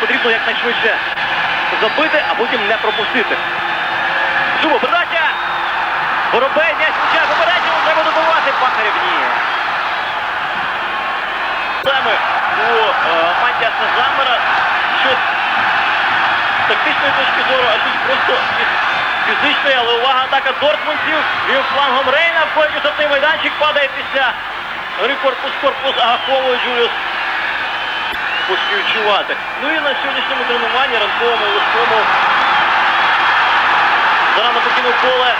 потрібно якнайшвидше забити, а потім не пропустити. Зубо, передача! Воробей, м'яч влучає попередньо, треба добивати, Пахарів ні. Проблеми у е, Матіаса Замера, що з тактичної точки зору, а тут просто фізичної, але увага, атака Дортмундців, він флангом Рейна, входить у штрафний майданчик, падає після гри корпус-корпус Агафову Джуліус поспівчувати. Ну і на сьогоднішньому тренуванні ранковому листому зарано покинув поле.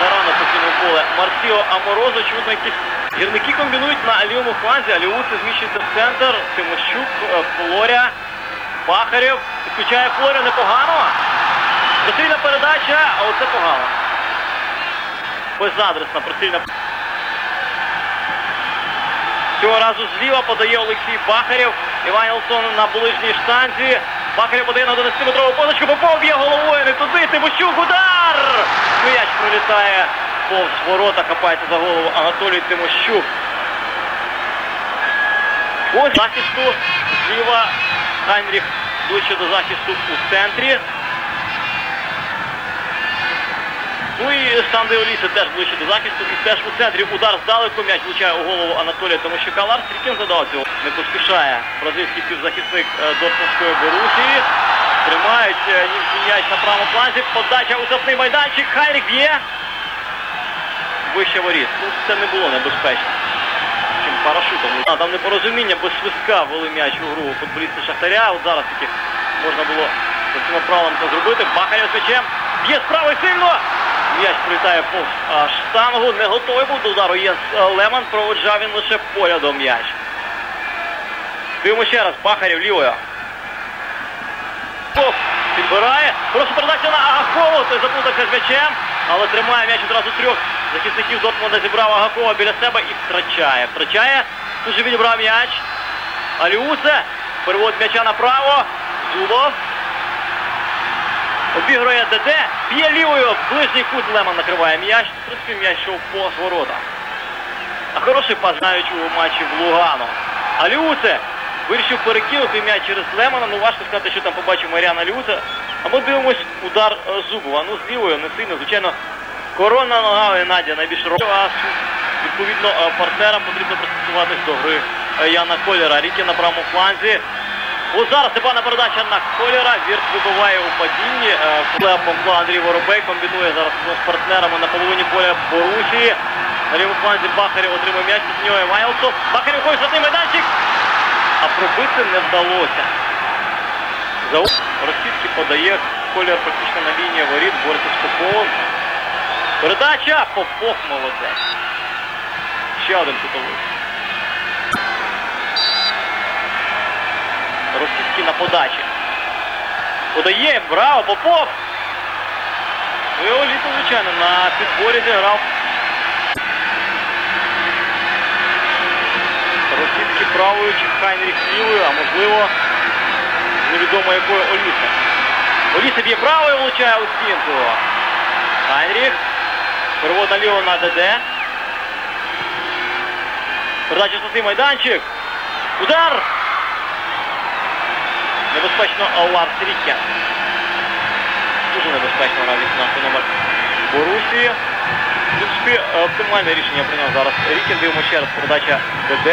Зарано покинув поле Марсіо Аморозо. Очевидно, якісь гірники комбінують на лівому фланзі. Аліуси зміщується в центр. Тимощук, е, Флоря, Бахарєв. Підключає Флоря непогано. Прицільна передача, а оце погано. Безадресна прицільна Цього разу зліва подає Олексій Бахарєв. Іванілсон на ближній штанзі. Бахарєв подає на 11-метрову позначку. Попов б'є головою, не туди. Тимощук, удар! М'яч пролітає повз ворота, хапається за голову Анатолій Тимощук. Ось захисту зліва Хайнріх ближче до захисту у центрі. Ну і Санди Оліси теж ближче до захисту і теж у центрі удар здалеку. М'яч влучає у голову Анатолія Тимощука. Ларс Рікін задав цього. Не поспішає бразильський півзахисник е, Дортмундської Борусії. Тримають е, німці м'яч на правому фланзі. Подача у штрафний майданчик. Хайрік б'є. Вище воріт. Ну це не було небезпечно. Чим парашутом. А, там непорозуміння без свистка ввели м'яч у гру футболісти Шахтаря. От зараз таки можна було цим правилом це зробити. Бахарєв з м'ячем. Б'є справа сильно. М'яч прилітає повз штангу. Не готовий був до удару. Єнс е, Леман проводжав він лише порядом м'яч. Дивимо ще раз. Бахарєв лівою. Підбирає. Просто передача на Агахову. Той заплутався з м'ячем. Але тримає м'яч одразу трьох захисників Дортмунда зібрав Агакова біля себе і втрачає. Втрачає. Тут же відібрав м'яч. Аліусе. Переводить м'яча направо. Зубов. Обігрує ДД. Б'є лівою. Ближній кут Лемон накриває м'яч. В принципі, м'яч йшов по ворота. А хороший пас знають у матчі в Лугано. Аліусе вирішив перекинути м'яч через Лемона. Ну важко сказати, що там побачив Маріана Аліусе. А ми дивимось удар Зубова. Ну з лівою не сильно. Звичайно, корона нога Надя найбільш робить. А відповідно партнерам потрібно пристосуватись до гри е, Яна Колєра. Рікі на правому фланзі. Зараз Степана передача на Колєра. Вірт вибиває у падінні. Е, Клепом Андрій Воробей комбінує зараз з партнерами на половині поля Борусії. На лівому фланзі Бахарєв отримує м'яч, під нього Вайлсов. Бахарєв ходить штрафний майданчик. А пробити не вдалося. За Російський подає Колєр практично на лінії воріт, бореться з Поповим. Передача! Попов молодець. Ще один кутовий. Російський на подачі. Подає, браво, Попов! Ну і Оліто, звичайно, на підборі зіграв. Російський правою чи Хайнріх лівою, а можливо, невідомо якою Оліса. Оліса б'є правою, влучає у стінку. Хайнріх. Перевод наліво на ДД. Передача штрафний майданчик. Удар! Небезпечно Ларс Ріккен. Дуже небезпечно грав 18 номер Борусії. В принципі, оптимальне рішення прийняв зараз Ріккен. Дивимо ще раз передача ДД.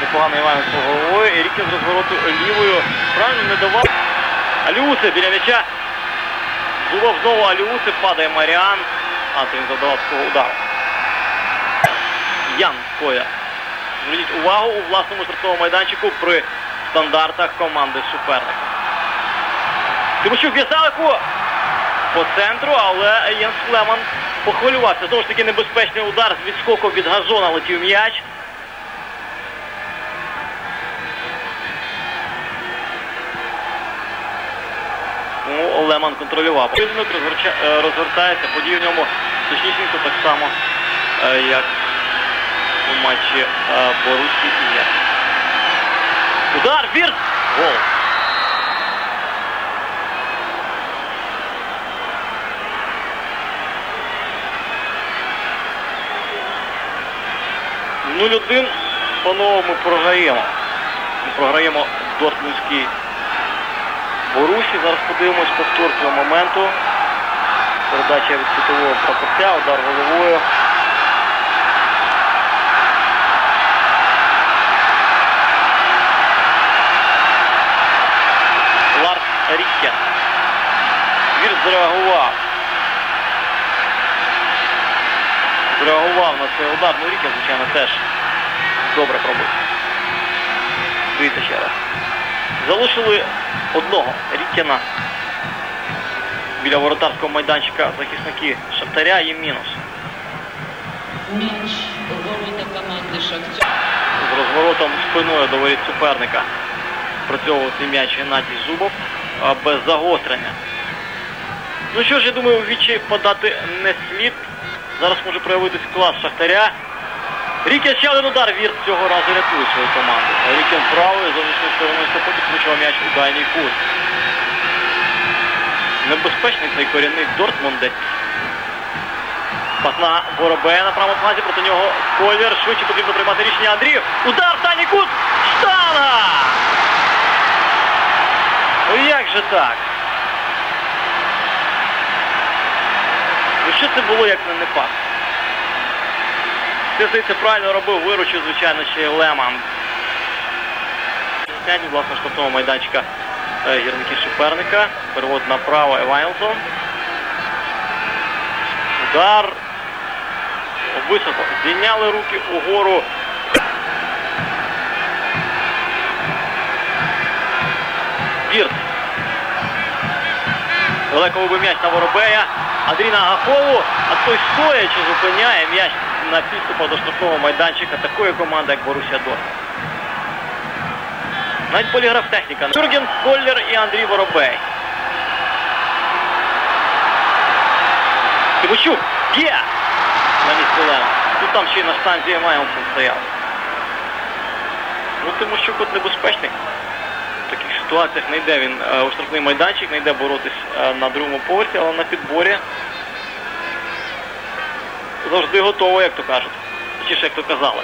Непогано Іван з головою. І Ріккен з розвороту лівою. Правильно не давав. Алюси біля м'яча. Зубов знову Алюси. Падає Маріан. А, це він завдавав свого удару. Ян Коя. Зверніть увагу у власному штрафному майданчику при стандартах команди суперника. Тимощук В'язалику по центру, але Єнс Лемон похвилювався. Знову ж таки небезпечний удар з відскоку від газона летів м'яч. Ну, Лемон контролював. Розгорча- е, події в ньому точнісінько так само, е, як у матчі е, Борусі і Є. Удар, Вірт! Гол. Нуль один по-новому програємо. Ми програємо Дортмундській Борусі. Зараз подивимось повтор цього моменту. Передача від світового прапорця, удар головою. Ріккен. Вір зреагував. Зреагував на цей удар. Ну, Ріккен, звичайно, теж добре пробив. Дивіться ще раз. Залишили одного Ріккена біля воротарського майданчика захисники Шахтаря є мінус. У ворота команди Шахтер. З розворотом спиною до воріт суперника працьовував цей м'яч Геннадій Зубов без загострення. Ну що ж, я думаю, вічі подати не слід. Зараз може проявитись клас Шахтаря. Рікен ще один удар. Вірт цього разу рятує свою команду. Рікен правою, зовнішньою стороною стопи підключив м'яч у дальній кут. Небезпечний цей корінний Дортмундець. Пас на Воробея на правому фланзі, проти нього колір. Швидше потрібно приймати рішення Андріїв. Удар в дальній кут! Штанга! Же так? Ну що це було, як не не пас? Це, здається, правильно робив, виручив, звичайно, ще й Леман. Власне, штрафного майданчика е, гірники суперника. Перевод направо Евайлсон. Удар. Високо. Зійняли руки угору. Вірт. Далеко вибив м'яч на Воробея. Андрій на Агафову. А той стоячи зупиняє м'яч на підступах до штрафного майданчика такої команди, як Борусія Дортмунд. Навіть поліграф техніка. Юрген Коллер і Андрій Воробей. Тимощук є на місці Лема. Тут там ще й на станції Майлсон стояв. Ну Тимощук от небезпечний. Ситуаціях не йде він е, у штрафний майданчик, не йде боротись е, на другому поверсі, але на підборі завжди готовий, як то кажуть. Точніше, як то казали.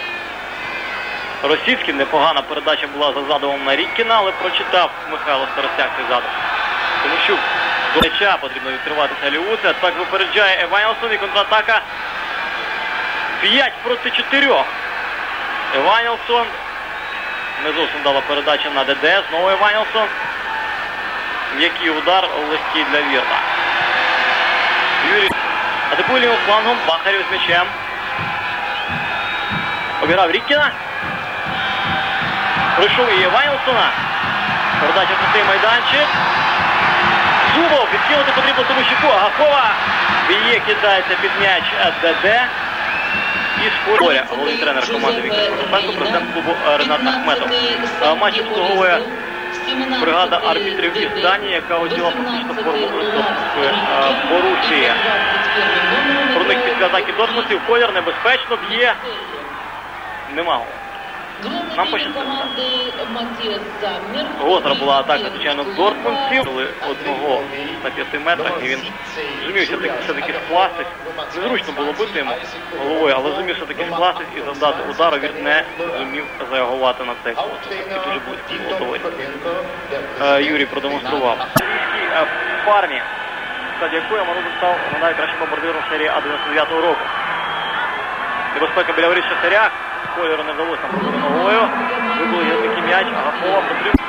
Російський непогана передача була за задумом на Ріккіна, але прочитав Михайло Старостяк цей задум. Тому що до м'яча потрібно відкриватися Ліуце. Так випереджає Еванілсон і контратака 5 проти 4. Еванілсон. Не зовсім дала передача на ДД. Знову Еванілсон. М'який удар легкий для Вірта. Юрій атакує лівим флангом. Бахарів з м'ячем. Обіграв Ріккіна. Пройшов і Вайлсона. Передача в пустий майданчик. Зубов відкинути потрібно Тимощуку. Агахова б'є, кидається під м'яч ДД. І скорює головний тренер команди Віктор Прокопенко, президент клубу е, Ренат Ахметов. Е, Матч обслуговує бригада арбітрів із Данії, яка оділа фактично форму Дортмундської е, Про них після атаки Дортмундців колір небезпечно б'є. Нема. Нам пощастило. Гостра була атака, звичайно, Дортмундців. Одного на п'яти метрах і він зумів все-таки, скластись. Незручно було бити йому головою, але зумів все-таки скластись і завдати удару. Він не зумів зреагувати на цей ход. І дуже близько було товариш. Е, Юрій продемонстрував. Е, парні, якої Морозов став найкращим бомбардиром серії А 99-го року. Небезпека біля воріт Шахтаря. Кольору не вдалося там пробити головою. Вибули гірники м'яч, Агафова потрібно.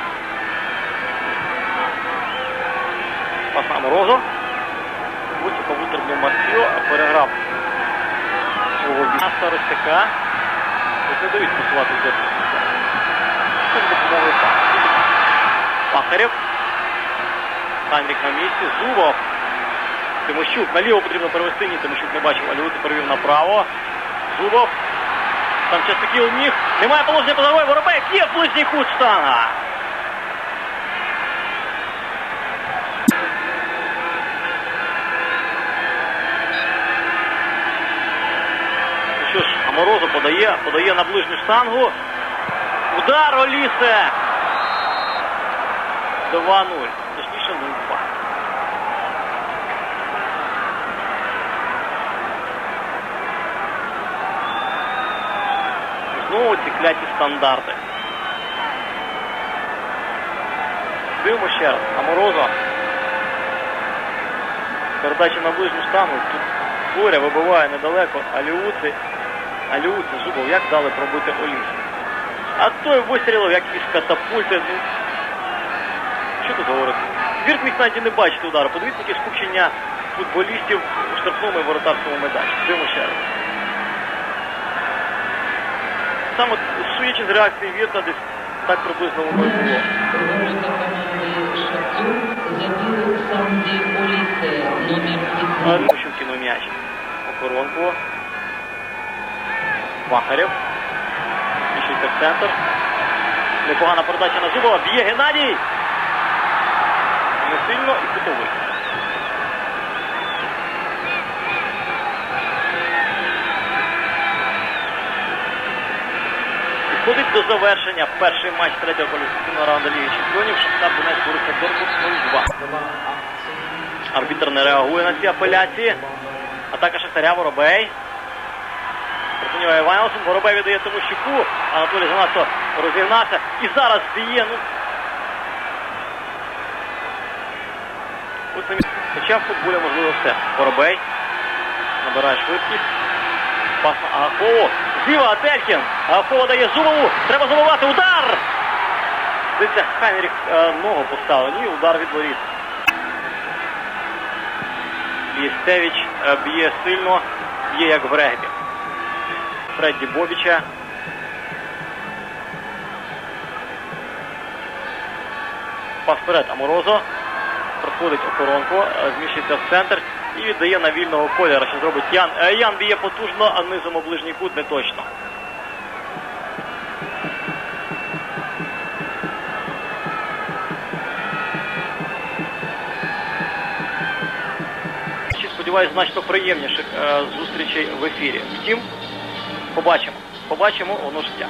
Пас на Морозу. Високо витернув Марсіо, переграв свого бійця Старостяка. Ось не дають просувати до Це допомогою на місці. Зубов. Тимощук. Наліво потрібно перевести. Ні, Тимощук не бачив, а Львиці перевів направо. Зубов. Там частокіл ніг. Немає положення грою. Воробей є в ближній кут штанга. Ну Що ж, а Морозов подає, подає на ближню штангу. Удар Олісе. 2-0. Точніше 0-2. Знову ці кляті стандарти. Дивимо ще раз. Аморозо. Передача на ближню штангу. Тут Боря вибиває недалеко. Аліуци. Аліуци, Зубов, як дали пробити Олісі. А той вистрілив, як із катапульти. Ну, що тут говорити? Вірт міг навіть не бачити удару. Подивіться, яке скупчення футболістів у штрафному і воротарському майданчику. Дивимо ще раз. Саме судячи з реакції Вірта, десь так приблизно воно і було. Ворота команды Шахтер забил Санди Олисе, номер 15. Пущу кинув м'яч. Охоронку. Махарєв. Пішується в центр. Непогана передача на Зубова. Б'є Геннадій. Не сильно і кутовий. Підходить до завершення перший матч третього кваліфікаційного раунду Ліги Чемпіонів. Шахтар Донець Боруся Дортмунд 0-2. Арбітр не реагує на ці апеляції. Атака Шахтаря Воробей. Працює Іванілсон. Воробей віддає Тимощуку. Анатолій занадто розігнався. І зараз б'є. Ну. Хоча в футболі можливо все. Воробей. Набирає швидкість. Пас на. Зліва Ателькін. Агафова дає Зубову. Треба забивати. Удар! Дивіться, Хайнріх е, ногу поставив. Ні, удар від воріт. Єстевич е, б'є сильно, б'є як в регбі. Фредді Бобіча. Пас вперед Аморозо. Проходить охоронку, е, зміщується в центр і віддає на вільного кольора, що зробить Ян. Е, Ян б'є потужно, а низом у ближній кут не точно. Ще сподіваюся, значно приємніших е, зустрічей в ефірі. Втім, побачимо. Побачимо воно життя.